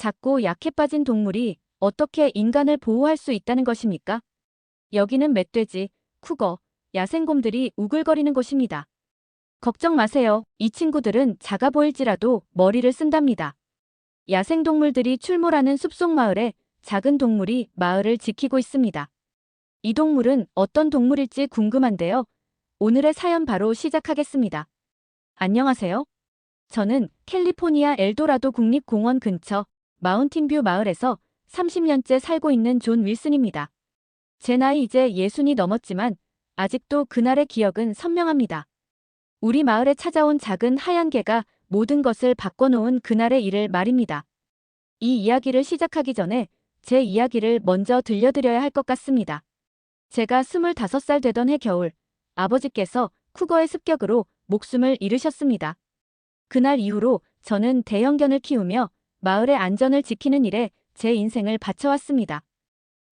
작고 약해 빠진 동물이 어떻게 인간을 보호할 수 있다는 것입니까? 여기는 멧돼지, 쿠거, 야생곰들이 우글거리는 곳입니다. 걱정 마세요. 이 친구들은 작아 보일지라도 머리를 쓴답니다. 야생동물들이 출몰하는 숲속 마을에 작은 동물이 마을을 지키고 있습니다. 이 동물은 어떤 동물일지 궁금한데요. 오늘의 사연 바로 시작하겠습니다. 안녕하세요. 저는 캘리포니아 엘도라도 국립공원 근처 마운틴뷰 마을에서 30년째 살고 있는 존 윌슨입니다. 제 나이 이제 예순이 넘었지만 아직도 그날의 기억은 선명합니다. 우리 마을에 찾아온 작은 하얀 개가 모든 것을 바꿔놓은 그날의 일을 말입니다. 이 이야기를 시작하기 전에 제 이야기를 먼저 들려드려야 할 것 같습니다. 제가 25살 되던 해 겨울, 아버지께서 쿠거의 습격으로 목숨을 잃으셨습니다. 그날 이후로 저는 대형견을 키우며 마을의 안전을 지키는 일에 제 인생을 바쳐왔습니다.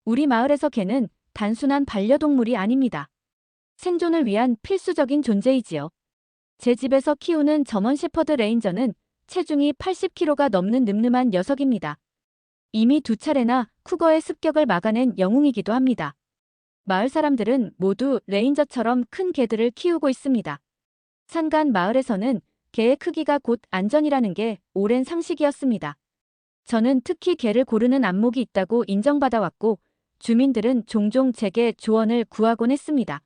우리 마을에서 개는 단순한 반려동물이 아닙니다. 생존을 위한 필수적인 존재이지요. 제 집에서 키우는 점원 shepherd 레인저는 체중이 80kg가 넘는 늠름한 녀석입니다. 이미 두 차례나 쿠거의 습격을 막아낸 영웅이기도 합니다. 마을 사람들은 모두 레인저처럼 큰 개들을 키우고 있습니다. 산간 마을에서는 개의 크기가 곧 안전이라는 게 오랜 상식이었습니다. 저는 특히 개를 고르는 안목이 있다고 인정받아왔고 주민들은 종종 제게 조언을 구하곤 했습니다.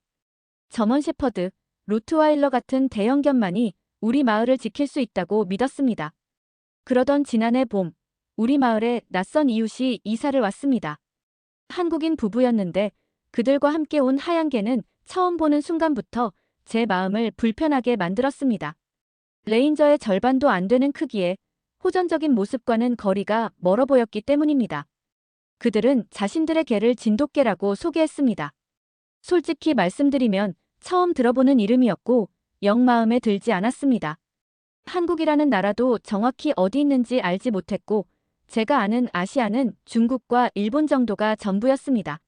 점원 shepherd, 로트와일러 같은 대형견만이 우리 마을을 지킬 수 있다고 믿었습니다. 그러던 지난해 봄, 우리 마을에 낯선 이웃이 이사를 왔습니다. 한국인 부부였는데 그들과 함께 온 하얀 개는 처음 보는 순간부터 제 마음을 불편하게 만들었습니다. 레인저의 절반도 안 되는 크기에 호전적인 모습과는 거리가 멀어 보였기 때문입니다. 그들은 자신들의 개를 진돗개라고 소개했습니다. 솔직히 말씀드리면 처음 들어보는 이름이었고 영 마음에 들지 않았습니다. 한국이라는 나라도 정확히 어디 있는지 알지 못했고 제가 아는 아시아는 중국과 일본 정도가 전부였습니다.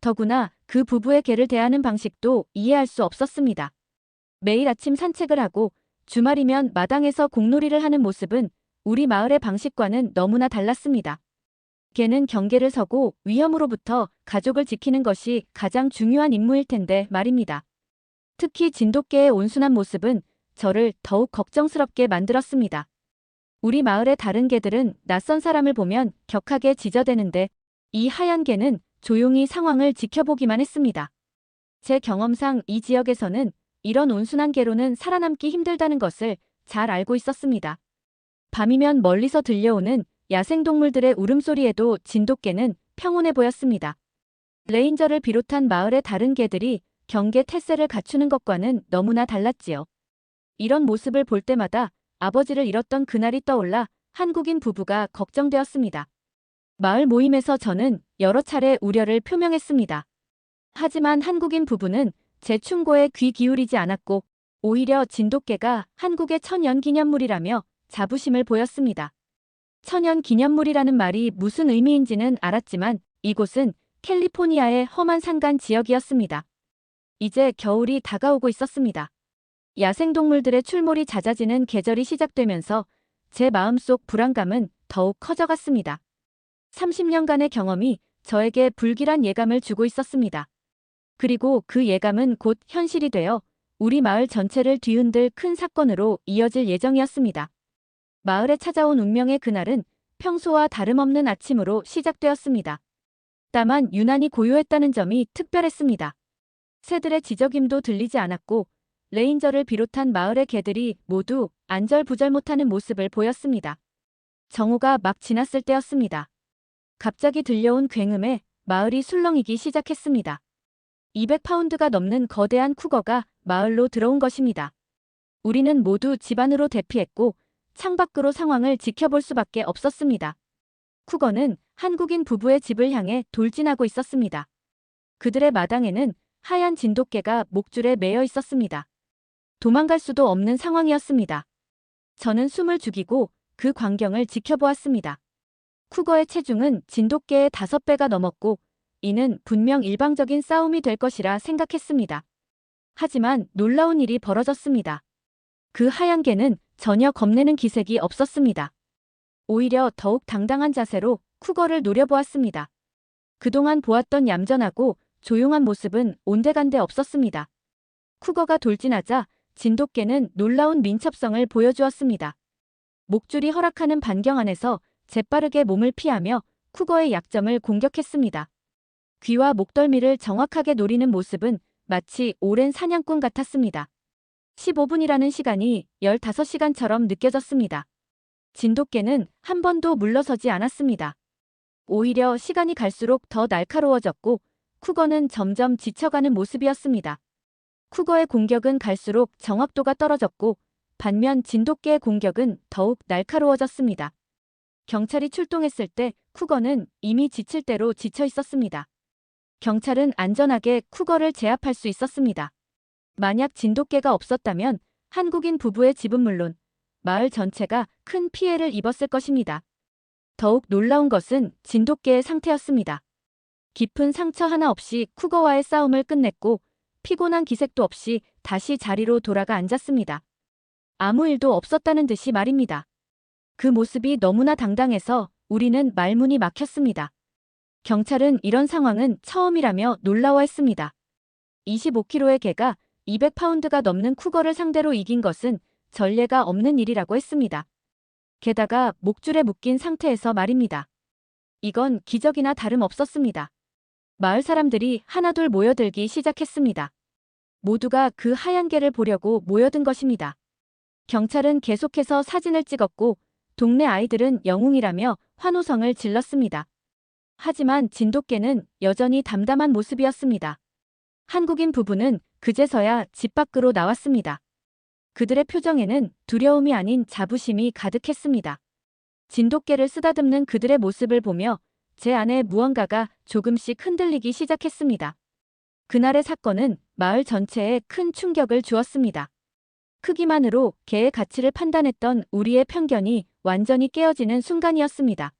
더구나 그 부부의 개를 대하는 방식도 이해할 수 없었습니다. 매일 아침 산책을 하고 주말이면 마당에서 공놀이를 하는 모습은 우리 마을의 방식과는 너무나 달랐습니다. 개는 경계를 서고 위험으로부터 가족을 지키는 것이 가장 중요한 임무일 텐데 말입니다. 특히 진돗개의 온순한 모습은 저를 더욱 걱정스럽게 만들었습니다. 우리 마을의 다른 개들은 낯선 사람을 보면 격하게 짖어대는데 이 하얀 개는 조용히 상황을 지켜보기만 했습니다. 제 경험상 이 지역에서는 이런 온순한 개로는 살아남기 힘들다는 것을 잘 알고 있었습니다. 밤이면 멀리서 들려오는 야생동물들의 울음소리에도 진돗개는 평온해 보였습니다. 레인저를 비롯한 마을의 다른 개들이 경계 태세를 갖추는 것과는 너무나 달랐지요. 이런 모습을 볼 때마다 아버지를 잃었던 그날이 떠올라 한국인 부부가 걱정되었습니다. 마을 모임에서 저는 여러 차례 우려를 표명했습니다. 하지만 한국인 부부는 제 충고에 귀 기울이지 않았고 오히려 진돗개가 한국의 천연 기념물이라며 자부심을 보였습니다. 천연 기념물이라는 말이 무슨 의미인지는 알았지만 이곳은 캘리포니아의 험한 산간 지역이었습니다. 이제 겨울이 다가오고 있었습니다. 야생동물들의 출몰이 잦아지는 계절이 시작되면서 제 마음속 불안감은 더욱 커져갔습니다. 30년간의 경험이 저에게 불길한 예감을 주고 있었습니다. 그리고 그 예감은 곧 현실이 되어 우리 마을 전체를 뒤흔들 큰 사건으로 이어질 예정이었습니다. 마을에 찾아온 운명의 그날은 평소와 다름없는 아침으로 시작되었습니다. 다만 유난히 고요했다는 점이 특별했습니다. 새들의 지저김도 들리지 않았고 레인저를 비롯한 마을의 개들이 모두 안절부절 못하는 모습을 보였습니다. 정오가 막 지났을 때였습니다. 갑자기 들려온 굉음에 마을이 술렁이기 시작했습니다. 200파운드가 넘는 거대한 쿠거가 마을로 들어온 것입니다. 우리는 모두 집안으로 대피했고 창밖으로 상황을 지켜볼 수밖에 없었습니다. 쿠거는 한국인 부부의 집을 향해 돌진하고 있었습니다. 그들의 마당에는 하얀 진돗개가 목줄에 매여 있었습니다. 도망갈 수도 없는 상황이었습니다. 저는 숨을 죽이고 그 광경을 지켜보았습니다. 쿠거의 체중은 진돗개의 다섯 배가 넘었고 이는 분명 일방적인 싸움이 될 것이라 생각했습니다. 하지만 놀라운 일이 벌어졌습니다. 그 하얀 개는 전혀 겁내는 기색이 없었습니다. 오히려 더욱 당당한 자세로 쿠거를 노려보았습니다. 그동안 보았던 얌전하고 조용한 모습은 온데간데 없었습니다. 쿠거가 돌진하자 진돗개는 놀라운 민첩성을 보여주었습니다. 목줄이 허락하는 반경 안에서 재빠르게 몸을 피하며 쿠거의 약점을 공격했습니다. 귀와 목덜미를 정확하게 노리는 모습은 마치 오랜 사냥꾼 같았습니다. 15분이라는 시간이 15시간처럼 느껴졌습니다. 진돗개는 한 번도 물러서지 않았습니다. 오히려 시간이 갈수록 더 날카로워졌고 쿠거는 점점 지쳐가는 모습이었습니다. 쿠거의 공격은 갈수록 정확도가 떨어졌고 반면 진돗개의 공격은 더욱 날카로워졌습니다. 경찰이 출동했을 때 쿠거는 이미 지칠 대로 지쳐 있었습니다. 경찰은 안전하게 쿠거를 제압할 수 있었습니다. 만약 진돗개가 없었다면 한국인 부부의 집은 물론 마을 전체가 큰 피해를 입었을 것입니다. 더욱 놀라운 것은 진돗개의 상태였습니다. 깊은 상처 하나 없이 쿠거와의 싸움을 끝냈고 피곤한 기색도 없이 다시 자리로 돌아가 앉았습니다. 아무 일도 없었다는 듯이 말입니다. 그 모습이 너무나 당당해서 우리는 말문이 막혔습니다. 경찰은 이런 상황은 처음이라며 놀라워했습니다. 25kg의 개가 200파운드가 넘는 쿠거를 상대로 이긴 것은 전례가 없는 일이라고 했습니다. 게다가 목줄에 묶인 상태에서 말입니다. 이건 기적이나 다름없었습니다. 마을 사람들이 하나둘 모여들기 시작했습니다. 모두가 그 하얀 개를 보려고 모여든 것입니다. 경찰은 계속해서 사진을 찍었고 동네 아이들은 영웅이라며 환호성을 질렀습니다. 하지만 진돗개는 여전히 담담한 모습이었습니다. 한국인 부부는 그제서야 집 밖으로 나왔습니다. 그들의 표정에는 두려움이 아닌 자부심이 가득했습니다. 진돗개를 쓰다듬는 그들의 모습을 보며 제 안에 무언가가 조금씩 흔들리기 시작했습니다. 그날의 사건은 마을 전체에 큰 충격을 주었습니다. 크기만으로 개의 가치를 판단했던 우리의 편견이 완전히 깨어지는 순간이었습니다.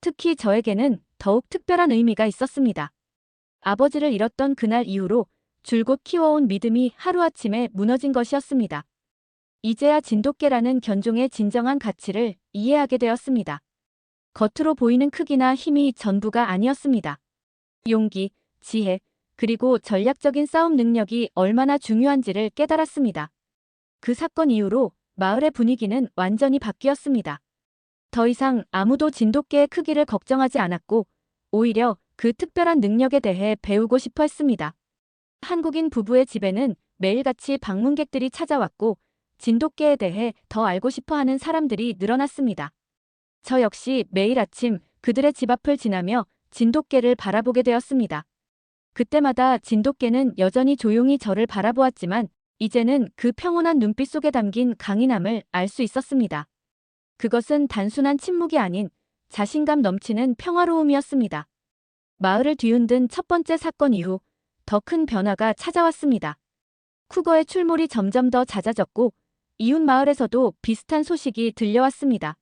특히 저에게는 더욱 특별한 의미가 있었습니다. 아버지를 잃었던 그날 이후로 줄곧 키워온 믿음이 하루아침에 무너진 것이었습니다. 이제야 진돗개라는 견종의 진정한 가치를 이해하게 되었습니다. 겉으로 보이는 크기나 힘이 전부가 아니었습니다. 용기, 지혜, 그리고 전략적인 싸움 능력이 얼마나 중요한지를 깨달았습니다. 그 사건 이후로 마을의 분위기는 완전히 바뀌었습니다. 더 이상 아무도 진돗개의 크기를 걱정하지 않았고 오히려 그 특별한 능력에 대해 배우고 싶어 했습니다. 한국인 부부의 집에는 매일같이 방문객들이 찾아왔고 진돗개에 대해 더 알고 싶어 하는 사람들이 늘어났습니다. 저 역시 매일 아침 그들의 집 앞을 지나며 진돗개를 바라보게 되었습니다. 그때마다 진돗개는 여전히 조용히 저를 바라보았지만 이제는 그 평온한 눈빛 속에 담긴 강인함을 알 수 있었습니다. 그것은 단순한 침묵이 아닌 자신감 넘치는 평화로움이었습니다. 마을을 뒤흔든 첫 번째 사건 이후 더 큰 변화가 찾아왔습니다. 쿠거의 출몰이 점점 더 잦아졌고 이웃 마을에서도 비슷한 소식이 들려왔습니다.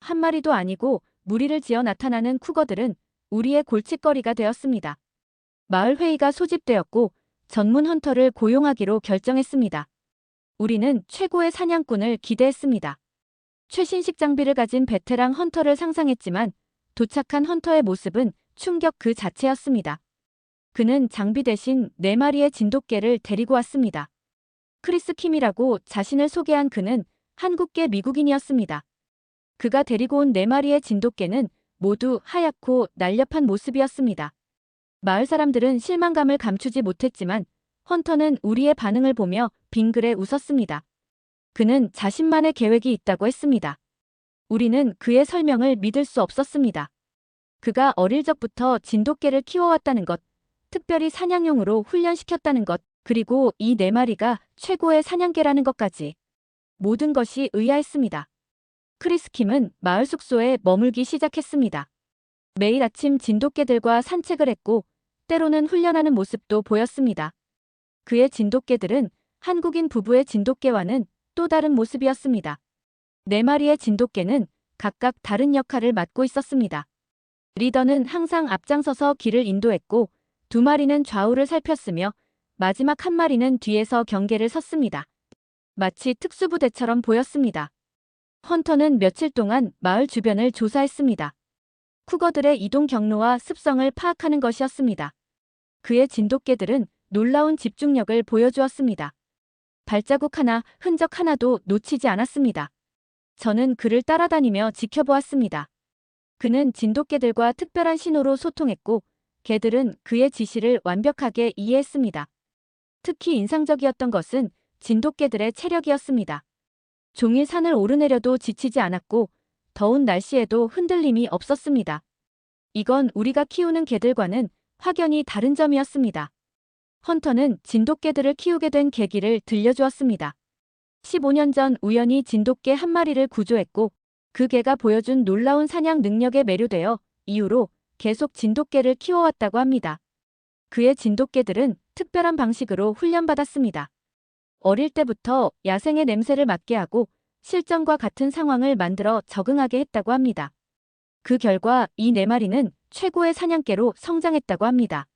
한 마리도 아니고 무리를 지어 나타나는 쿠거들은 우리의 골칫거리가 되었습니다. 마을 회의가 소집되었고 전문 헌터를 고용하기로 결정했습니다. 우리는 최고의 사냥꾼을 기대했습니다. 최신식 장비를 가진 베테랑 헌터를 상상했지만 도착한 헌터의 모습은 충격 그 자체였습니다. 그는 장비 대신 네 마리의 진돗개를 데리고 왔습니다. 크리스 킴이라고 자신을 소개한 그는 한국계 미국인이었습니다. 그가 데리고 온네 마리의 진돗개는 모두 하얗고 날렵한 모습이었습니다. 마을 사람들은 실망감을 감추지 못했지만 헌터는 우리의 반응을 보며 빙그레 웃었습니다. 그는 자신만의 계획이 있다고 했습니다. 우리는 그의 설명을 믿을 수 없었습니다. 그가 어릴 적부터 진돗개를 키워왔다는 것, 특별히 사냥용으로 훈련시켰다는 것, 그리고 이 네 마리가 최고의 사냥개라는 것까지. 모든 것이 의아했습니다. 크리스 킴은 마을 숙소에 머물기 시작했습니다. 매일 아침 진돗개들과 산책을 했고 때로는 훈련하는 모습도 보였습니다. 그의 진돗개들은 한국인 부부의 진돗개와는 또 다른 모습이었습니다. 네 마리의 진돗개는 각각 다른 역할을 맡고 있었습니다. 리더는 항상 앞장서서 길을 인도했고 두 마리는 좌우를 살폈으며 마지막 한 마리는 뒤에서 경계를 섰습니다. 마치 특수부대처럼 보였습니다. 헌터는 며칠 동안 마을 주변을 조사했습니다. 쿠거들의 이동 경로와 습성을 파악하는 것이었습니다. 그의 진돗개들은 놀라운 집중력을 보여주었습니다. 발자국 하나, 흔적 하나도 놓치지 않았습니다. 저는 그를 따라다니며 지켜보았습니다. 그는 진돗개들과 특별한 신호로 소통했고, 개들은 그의 지시를 완벽하게 이해했습니다. 특히 인상적이었던 것은 진돗개들의 체력이었습니다. 종일 산을 오르내려도 지치지 않았고, 더운 날씨에도 흔들림이 없었습니다. 이건 우리가 키우는 개들과는 확연히 다른 점이었습니다. 헌터는 진돗개들을 키우게 된 계기를 들려주었습니다. 15년 전 우연히 진돗개 한 마리를 구조했고 그 개가 보여준 놀라운 사냥 능력에 매료되어 이후로 계속 진돗개를 키워왔다고 합니다. 그의 진돗개들은 특별한 방식으로 훈련받았습니다. 어릴 때부터 야생의 냄새를 맡게 하고 실전과 같은 상황을 만들어 적응하게 했다고 합니다. 그 결과 이 네 마리는 최고의 사냥개로 성장했다고 합니다.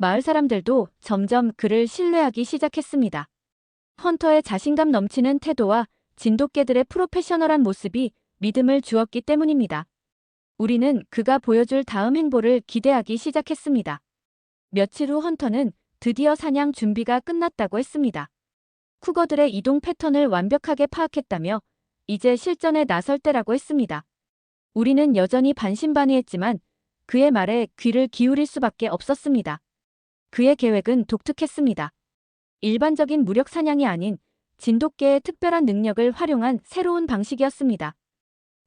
마을 사람들도 점점 그를 신뢰하기 시작했습니다. 헌터의 자신감 넘치는 태도와 진돗개들의 프로페셔널한 모습이 믿음을 주었기 때문입니다. 우리는 그가 보여줄 다음 행보를 기대하기 시작했습니다. 며칠 후 헌터는 드디어 사냥 준비가 끝났다고 했습니다. 쿠거들의 이동 패턴을 완벽하게 파악했다며 이제 실전에 나설 때라고 했습니다. 우리는 여전히 반신반의했지만 그의 말에 귀를 기울일 수밖에 없었습니다. 그의 계획은 독특했습니다. 일반적인 무력 사냥이 아닌 진돗개의 특별한 능력을 활용한 새로운 방식이었습니다.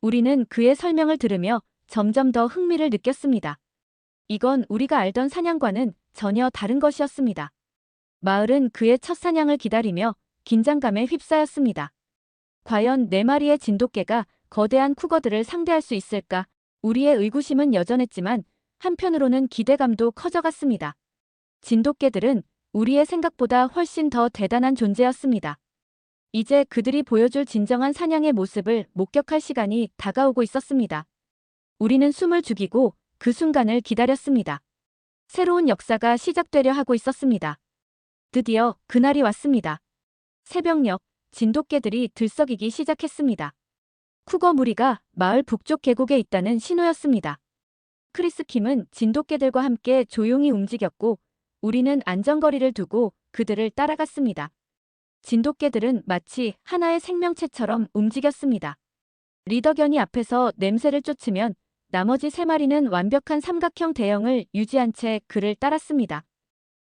우리는 그의 설명을 들으며 점점 더 흥미를 느꼈습니다. 이건 우리가 알던 사냥과는 전혀 다른 것이었습니다. 마을은 그의 첫 사냥을 기다리며 긴장감에 휩싸였습니다. 과연 네 마리의 진돗개가 거대한 쿠거들을 상대할 수 있을까? 우리의 의구심은 여전했지만 한편으로는 기대감도 커져갔습니다. 진돗개들은 우리의 생각보다 훨씬 더 대단한 존재였습니다. 이제 그들이 보여줄 진정한 사냥의 모습을 목격할 시간이 다가오고 있었습니다. 우리는 숨을 죽이고 그 순간을 기다렸습니다. 새로운 역사가 시작되려 하고 있었습니다. 드디어 그날이 왔습니다. 새벽녘 진돗개들이 들썩이기 시작했습니다. 쿠거 무리가 마을 북쪽 계곡에 있다는 신호였습니다. 크리스 킴은 진돗개들과 함께 조용히 움직였고 우리는 안전거리를 두고 그들을 따라갔습니다. 진돗개들은 마치 하나의 생명체처럼 움직였습니다. 리더견이 앞에서 냄새를 쫓으면 나머지 세 마리는 완벽한 삼각형 대형을 유지한 채 그를 따랐습니다.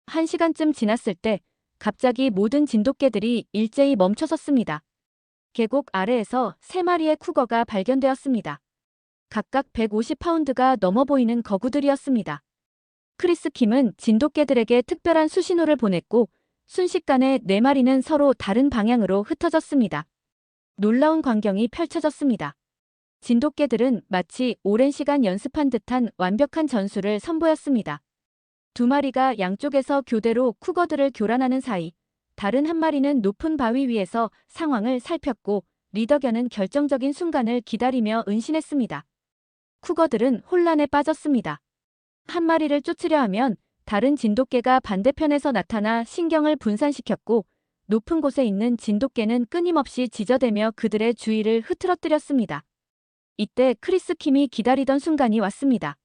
한 시간쯤 지났을 때 갑자기 모든 진돗개들이 일제히 멈춰섰습니다. 계곡 아래에서 세 마리의 쿠거가 발견되었습니다. 각각 150파운드가 넘어 보이는 거구들이었습니다. 크리스 킴은 진돗개들에게 특별한 수신호를 보냈고 순식간에 네 마리는 서로 다른 방향으로 흩어졌습니다. 놀라운 광경이 펼쳐졌습니다. 진돗개들은 마치 오랜 시간 연습한 듯한 완벽한 전술을 선보였습니다. 두 마리가 양쪽에서 교대로 쿠거들을 교란하는 사이 다른 한 마리는 높은 바위 위에서 상황을 살폈고 리더견은 결정적인 순간을 기다리며 은신했습니다. 쿠거들은 혼란에 빠졌습니다. 한 마리를 쫓으려 하면 다른 진돗개가 반대편에서 나타나 신경을 분산시켰고 높은 곳에 있는 진돗개는 끊임없이 지저대며 그들의 주의를 흐트러뜨렸습니다. 이때 크리스 킴이 기다리던 순간이 왔습니다.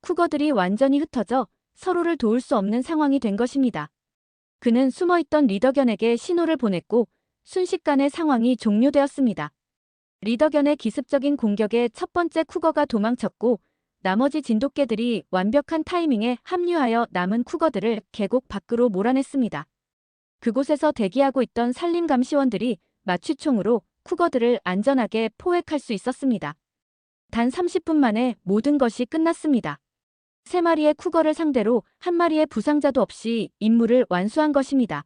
쿠거들이 완전히 흩어져 서로를 도울 수 없는 상황이 된 것입니다. 그는 숨어있던 리더견에게 신호를 보냈고 순식간에 상황이 종료되었습니다. 리더견의 기습적인 공격에 첫 번째 쿠거가 도망쳤고 나머지 진돗개들이 완벽한 타이밍에 합류하여 남은 쿠거들을 계곡 밖으로 몰아냈습니다. 그곳에서 대기하고 있던 산림 감시원들이 마취총으로 쿠거들을 안전하게 포획할 수 있었습니다. 단 30분 만에 모든 것이 끝났습니다. 세 마리의 쿠거를 상대로 한 마리의 부상자도 없이 임무를 완수한 것입니다.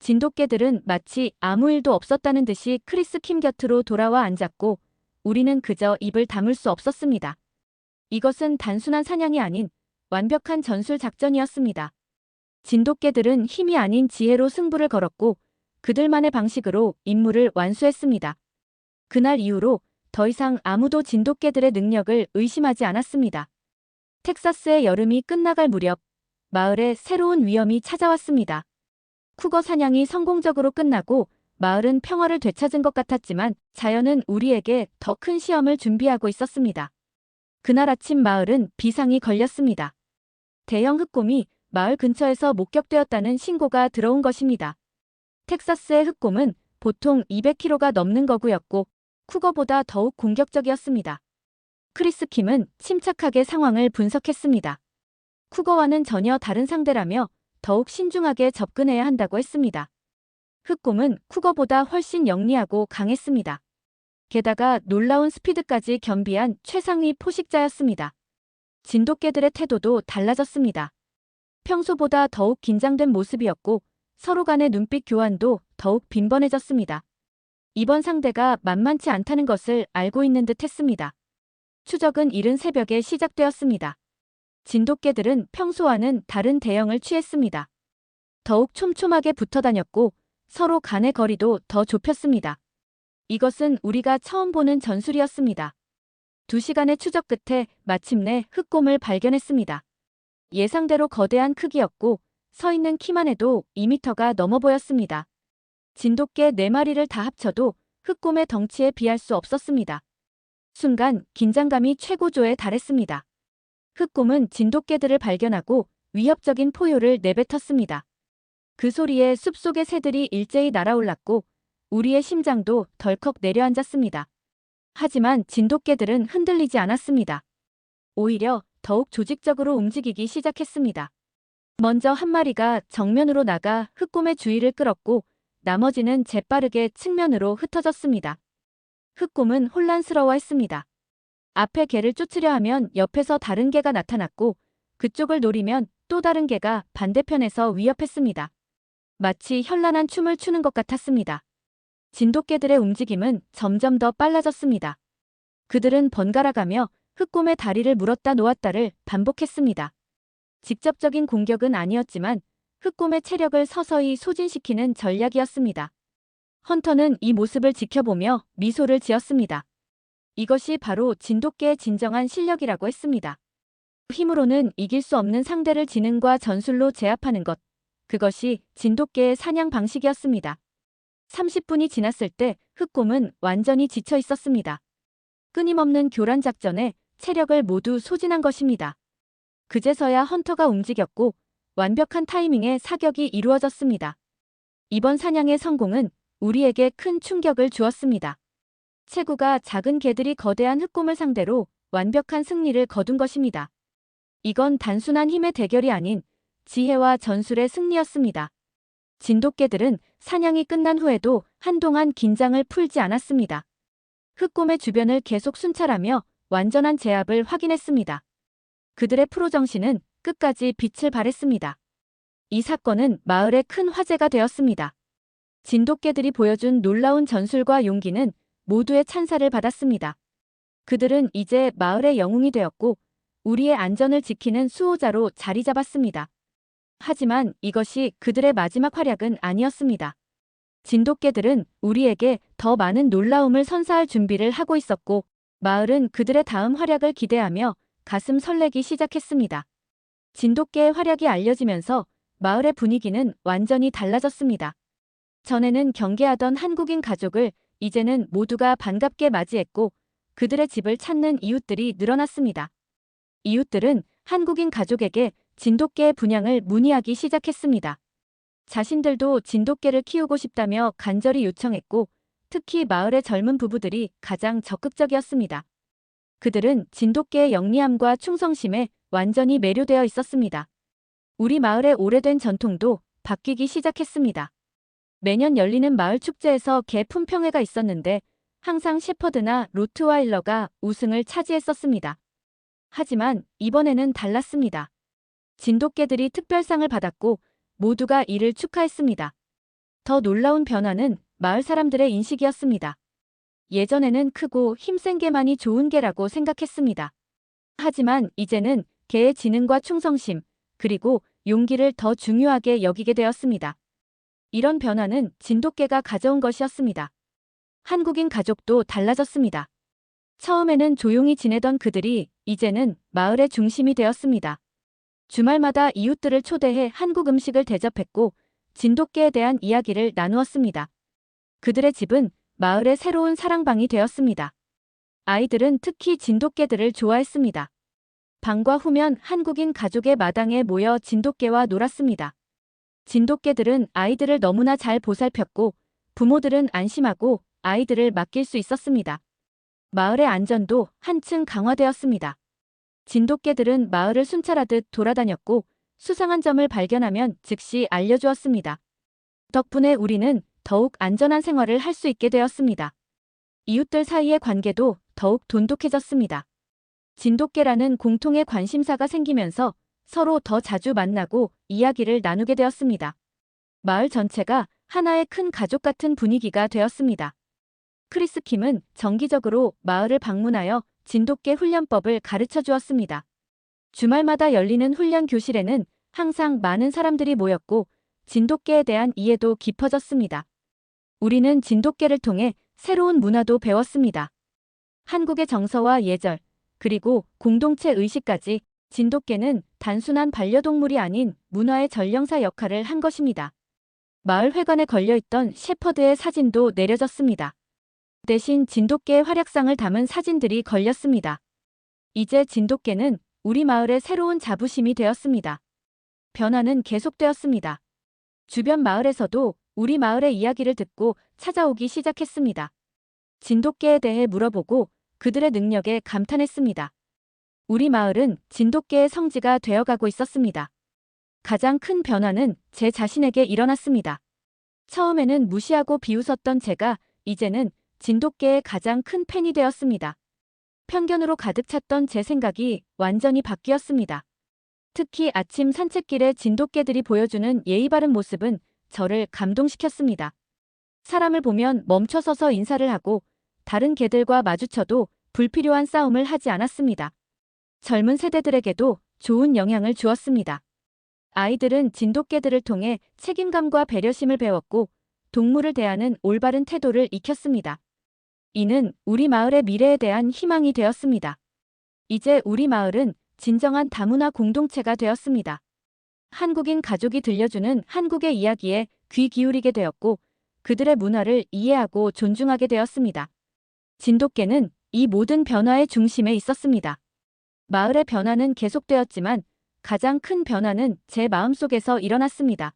진돗개들은 마치 아무 일도 없었다는 듯이 크리스 킴 곁으로 돌아와 앉았고 우리는 그저 입을 다물 수 없었습니다. 이것은 단순한 사냥이 아닌 완벽한 전술 작전이었습니다. 진돗개들은 힘이 아닌 지혜로 승부를 걸었고 그들만의 방식으로 임무를 완수했습니다. 그날 이후로 더 이상 아무도 진돗개들의 능력을 의심하지 않았습니다. 텍사스의 여름이 끝나갈 무렵 마을에 새로운 위험이 찾아왔습니다. 쿠거 사냥이 성공적으로 끝나고 마을은 평화를 되찾은 것 같았지만 자연은 우리에게 더 큰 시험을 준비하고 있었습니다. 그날 아침 마을은 비상이 걸렸습니다. 대형 흑곰이 마을 근처에서 목격되었다는 신고가 들어온 것입니다. 텍사스의 흑곰은 보통 200kg가 넘는 거구였고 쿠거보다 더욱 공격적이었습니다. 크리스 킴은 침착하게 상황을 분석했습니다. 쿠거와는 전혀 다른 상대라며 더욱 신중하게 접근해야 한다고 했습니다. 흑곰은 쿠거보다 훨씬 영리하고 강했습니다. 게다가 놀라운 스피드까지 겸비한 최상위 포식자였습니다. 진돗개들의 태도도 달라졌습니다. 평소보다 더욱 긴장된 모습이었고 서로 간의 눈빛 교환도 더욱 빈번해졌습니다. 이번 상대가 만만치 않다는 것을 알고 있는 듯 했습니다. 추적은 이른 새벽에 시작되었습니다. 진돗개들은 평소와는 다른 대형을 취했습니다. 더욱 촘촘하게 붙어 다녔고 서로 간의 거리도 더 좁혔습니다. 이것은 우리가 처음 보는 전술이었습니다. 두 시간의 추적 끝에 마침내 흑곰을 발견했습니다. 예상대로 거대한 크기였고 서 있는 키만 해도 2미터가 넘어 보였습니다. 진돗개 4마리를 다 합쳐도 흑곰의 덩치에 비할 수 없었습니다. 순간 긴장감이 최고조에 달했습니다. 흑곰은 진돗개들을 발견하고 위협적인 포효를 내뱉었습니다. 그 소리에 숲속의 새들이 일제히 날아올랐고 우리의 심장도 덜컥 내려앉았습니다. 하지만 진돗개들은 흔들리지 않았습니다. 오히려 더욱 조직적으로 움직이기 시작했습니다. 먼저 한 마리가 정면으로 나가 흑곰의 주의를 끌었고 나머지는 재빠르게 측면으로 흩어졌습니다. 흑곰은 혼란스러워했습니다. 앞에 개를 쫓으려 하면 옆에서 다른 개가 나타났고 그쪽을 노리면 또 다른 개가 반대편에서 위협했습니다. 마치 현란한 춤을 추는 것 같았습니다. 진돗개들의 움직임은 점점 더 빨라졌습니다. 그들은 번갈아가며 흑곰의 다리를 물었다 놓았다를 반복했습니다. 직접적인 공격은 아니었지만 흑곰의 체력을 서서히 소진시키는 전략이었습니다. 헌터는 이 모습을 지켜보며 미소를 지었습니다. 이것이 바로 진돗개의 진정한 실력이라고 했습니다. 힘으로는 이길 수 없는 상대를 지능과 전술로 제압하는 것. 그것이 진돗개의 사냥 방식이었습니다. 30분이 지났을 때 흑곰은 완전히 지쳐 있었습니다. 끊임없는 교란 작전에 체력을 모두 소진한 것입니다. 그제서야 헌터가 움직였고 완벽한 타이밍에 사격이 이루어졌습니다. 이번 사냥의 성공은 우리에게 큰 충격을 주었습니다. 체구가 작은 개들이 거대한 흑곰을 상대로 완벽한 승리를 거둔 것입니다. 이건 단순한 힘의 대결이 아닌 지혜와 전술의 승리였습니다. 진돗개들은 사냥이 끝난 후에도 한동안 긴장을 풀지 않았습니다. 흑곰의 주변을 계속 순찰하며 완전한 제압을 확인했습니다. 그들의 프로 정신은 끝까지 빛을 발했습니다. 이 사건은 마을의 큰 화제가 되었습니다. 진돗개들이 보여준 놀라운 전술과 용기는 모두의 찬사를 받았습니다. 그들은 이제 마을의 영웅이 되었고 우리의 안전을 지키는 수호자로 자리 잡았습니다. 하지만 이것이 그들의 마지막 활약은 아니었습니다. 진돗개들은 우리에게 더 많은 놀라움을 선사할 준비를 하고 있었고 마을은 그들의 다음 활약을 기대하며 가슴 설레기 시작했습니다. 진돗개의 활약이 알려지면서 마을의 분위기는 완전히 달라졌습니다. 전에는 경계하던 한국인 가족을 이제는 모두가 반갑게 맞이했고 그들의 집을 찾는 이웃들이 늘어났습니다. 이웃들은 한국인 가족에게 진돗개의 분양을 문의하기 시작했습니다. 자신들도 진돗개를 키우고 싶다며 간절히 요청했고 특히 마을의 젊은 부부들이 가장 적극적이었습니다. 그들은 진돗개의 영리함과 충성심에 완전히 매료되어 있었습니다. 우리 마을의 오래된 전통도 바뀌기 시작했습니다. 매년 열리는 마을 축제에서 개 품평회가 있었는데 항상 셰퍼드나 로트와일러가 우승을 차지했었습니다. 하지만 이번에는 달랐습니다. 진돗개들이 특별상을 받았고 모두가 이를 축하했습니다. 더 놀라운 변화는 마을 사람들의 인식이었습니다. 예전에는 크고 힘센 개만이 좋은 개라고 생각했습니다. 하지만 이제는 개의 지능과 충성심, 그리고 용기를 더 중요하게 여기게 되었습니다. 이런 변화는 진돗개가 가져온 것이었습니다. 한국인 가족도 달라졌습니다. 처음에는 조용히 지내던 그들이 이제는 마을의 중심이 되었습니다. 주말마다 이웃들을 초대해 한국 음식을 대접했고 진돗개에 대한 이야기를 나누었습니다. 그들의 집은 마을의 새로운 사랑방이 되었습니다. 아이들은 특히 진돗개들을 좋아했습니다. 방과 후면 한국인 가족의 마당에 모여 진돗개와 놀았습니다. 진돗개들은 아이들을 너무나 잘 보살폈고 부모들은 안심하고 아이들을 맡길 수 있었습니다. 마을의 안전도 한층 강화되었습니다. 진돗개들은 마을을 순찰하듯 돌아다녔고 수상한 점을 발견하면 즉시 알려주었습니다. 덕분에 우리는 더욱 안전한 생활을 할 수 있게 되었습니다. 이웃들 사이의 관계도 더욱 돈독해졌습니다. 진돗개라는 공통의 관심사가 생기면서 서로 더 자주 만나고 이야기를 나누게 되었습니다. 마을 전체가 하나의 큰 가족 같은 분위기가 되었습니다. 크리스킴은 정기적으로 마을을 방문하여 진돗개 훈련법을 가르쳐 주었습니다. 주말마다 열리는 훈련 교실에는 항상 많은 사람들이 모였고 진돗개에 대한 이해도 깊어졌습니다. 우리는 진돗개를 통해 새로운 문화도 배웠습니다. 한국의 정서와 예절, 그리고 공동체 의식까지 진돗개는 단순한 반려동물이 아닌 문화의 전령사 역할을 한 것입니다. 마을 회관에 걸려있던 셰퍼드의 사진도 내려졌습니다. 대신 진돗개의 활약상을 담은 사진들이 걸렸습니다. 이제 진돗개는 우리 마을의 새로운 자부심이 되었습니다. 변화는 계속되었습니다. 주변 마을에서도 우리 마을의 이야기를 듣고 찾아오기 시작했습니다. 진돗개에 대해 물어보고 그들의 능력에 감탄했습니다. 우리 마을은 진돗개의 성지가 되어가고 있었습니다. 가장 큰 변화는 제 자신에게 일어났습니다. 처음에는 무시하고 비웃었던 제가 이제는 진돗개의 가장 큰 팬이 되었습니다. 편견으로 가득 찼던 제 생각이 완전히 바뀌었습니다. 특히 아침 산책길에 진돗개들이 보여주는 예의 바른 모습은 저를 감동시켰습니다. 사람을 보면 멈춰서서 인사를 하고 다른 개들과 마주쳐도 불필요한 싸움을 하지 않았습니다. 젊은 세대들에게도 좋은 영향을 주었습니다. 아이들은 진돗개들을 통해 책임감과 배려심을 배웠고 동물을 대하는 올바른 태도를 익혔습니다. 이는 우리 마을의 미래에 대한 희망이 되었습니다. 이제 우리 마을은 진정한 다문화 공동체가 되었습니다. 한국인 가족이 들려주는 한국의 이야기에 귀 기울이게 되었고 그들의 문화를 이해하고 존중하게 되었습니다. 진돗개는 이 모든 변화의 중심에 있었습니다. 마을의 변화는 계속되었지만 가장 큰 변화는 제 마음속에서 일어났습니다.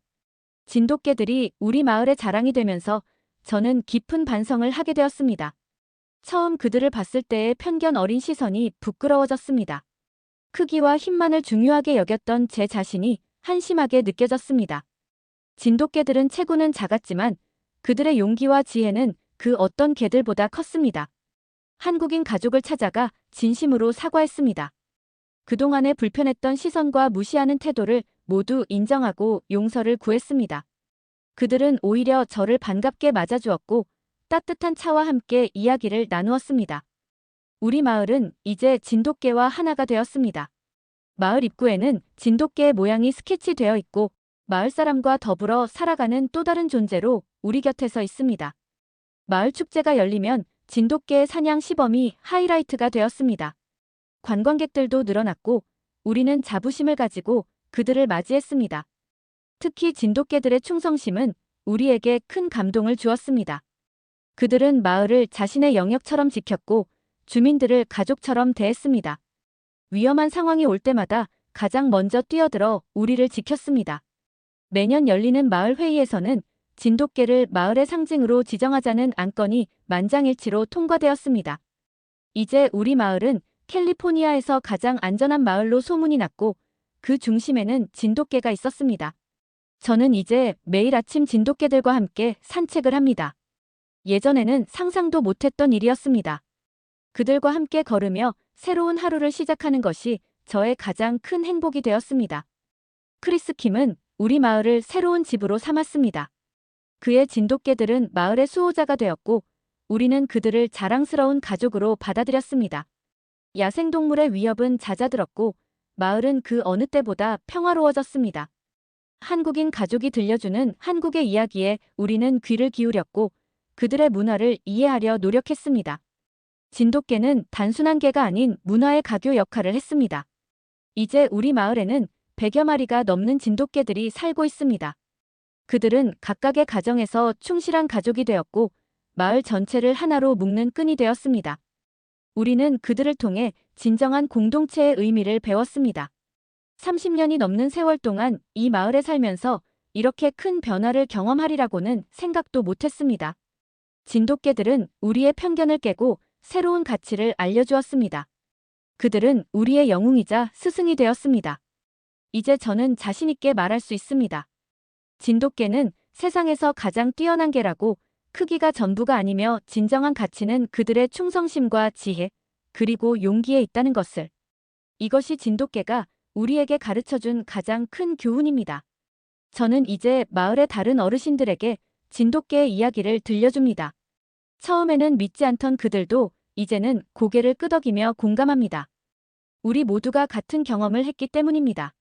진돗개들이 우리 마을의 자랑이 되면서 저는 깊은 반성을 하게 되었습니다. 처음 그들을 봤을 때의 편견 어린 시선이 부끄러워졌습니다. 크기와 힘만을 중요하게 여겼던 제 자신이 한심하게 느껴졌습니다. 진돗개들은 체구는 작았지만 그들의 용기와 지혜는 그 어떤 개들보다 컸습니다. 한국인 가족을 찾아가 진심으로 사과했습니다. 그동안의 불편했던 시선과 무시하는 태도를 모두 인정하고 용서를 구했습니다. 그들은 오히려 저를 반갑게 맞아주었고 따뜻한 차와 함께 이야기를 나누었습니다. 우리 마을은 이제 진돗개와 하나가 되었습니다. 마을 입구에는 진돗개의 모양이 스케치되어 있고 마을 사람과 더불어 살아가는 또 다른 존재로 우리 곁에서 있습니다. 마을 축제가 열리면 진돗개의 사냥 시범이 하이라이트가 되었습니다. 관광객들도 늘어났고 우리는 자부심을 가지고 그들을 맞이했습니다. 특히 진돗개들의 충성심은 우리에게 큰 감동을 주었습니다. 그들은 마을을 자신의 영역처럼 지켰고 주민들을 가족처럼 대했습니다. 위험한 상황이 올 때마다 가장 먼저 뛰어들어 우리를 지켰습니다. 매년 열리는 마을 회의에서는 진돗개를 마을의 상징으로 지정하자는 안건이 만장일치로 통과되었습니다. 이제 우리 마을은 캘리포니아에서 가장 안전한 마을로 소문이 났고 그 중심에는 진돗개가 있었습니다. 저는 이제 매일 아침 진돗개들과 함께 산책을 합니다. 예전에는 상상도 못했던 일이었습니다. 그들과 함께 걸으며 새로운 하루를 시작하는 것이 저의 가장 큰 행복이 되었습니다. 크리스 킴은 우리 마을을 새로운 집으로 삼았습니다. 그의 진돗개들은 마을의 수호자가 되었고 우리는 그들을 자랑스러운 가족으로 받아들였습니다. 야생동물의 위협은 잦아들었고 마을은 그 어느 때보다 평화로워졌습니다. 한국인 가족이 들려주는 한국의 이야기에 우리는 귀를 기울였고 그들의 문화를 이해하려 노력했습니다. 진돗개는 단순한 개가 아닌 문화의 가교 역할을 했습니다. 이제 우리 마을에는 100여 마리가 넘는 진돗개들이 살고 있습니다. 그들은 각각의 가정에서 충실한 가족이 되었고 마을 전체를 하나로 묶는 끈이 되었습니다. 우리는 그들을 통해 진정한 공동체의 의미를 배웠습니다. 30년이 넘는 세월 동안 이 마을에 살면서 이렇게 큰 변화를 경험하리라고는 생각도 못했습니다. 진돗개들은 우리의 편견을 깨고 새로운 가치를 알려주었습니다. 그들은 우리의 영웅이자 스승이 되었습니다. 이제 저는 자신있게 말할 수 있습니다. 진돗개는 세상에서 가장 뛰어난 개라고 크기가 전부가 아니며 진정한 가치는 그들의 충성심과 지혜, 그리고 용기에 있다는 것을. 이것이 진돗개가 우리에게 가르쳐준 가장 큰 교훈입니다. 저는 이제 마을의 다른 어르신들에게 진돗개의 이야기를 들려줍니다. 처음에는 믿지 않던 그들도 이제는 고개를 끄덕이며 공감합니다. 우리 모두가 같은 경험을 했기 때문입니다.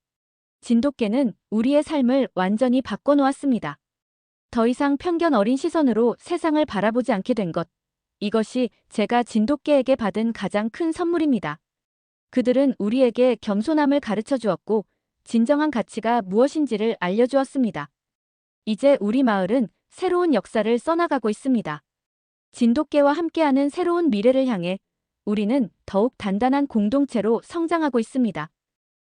진돗개는 우리의 삶을 완전히 바꿔놓았습니다. 더 이상 편견 어린 시선으로 세상을 바라보지 않게 된 것. 이것이 제가 진돗개에게 받은 가장 큰 선물입니다. 그들은 우리에게 겸손함을 가르쳐 주었고, 진정한 가치가 무엇인지를 알려주었습니다. 이제 우리 마을은 새로운 역사를 써나가고 있습니다. 진돗개와 함께하는 새로운 미래를 향해 우리는 더욱 단단한 공동체로 성장하고 있습니다.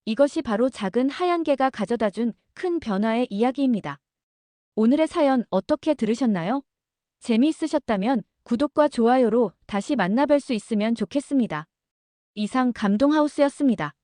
이것이 바로 작은 하얀 개가 가져다 준 큰 변화의 이야기입니다. 오늘의 사연 어떻게 들으셨나요? 재미있으셨다면 구독과 좋아요로 다시 만나뵐 수 있으면 좋겠습니다. 이상 감동하우스였습니다.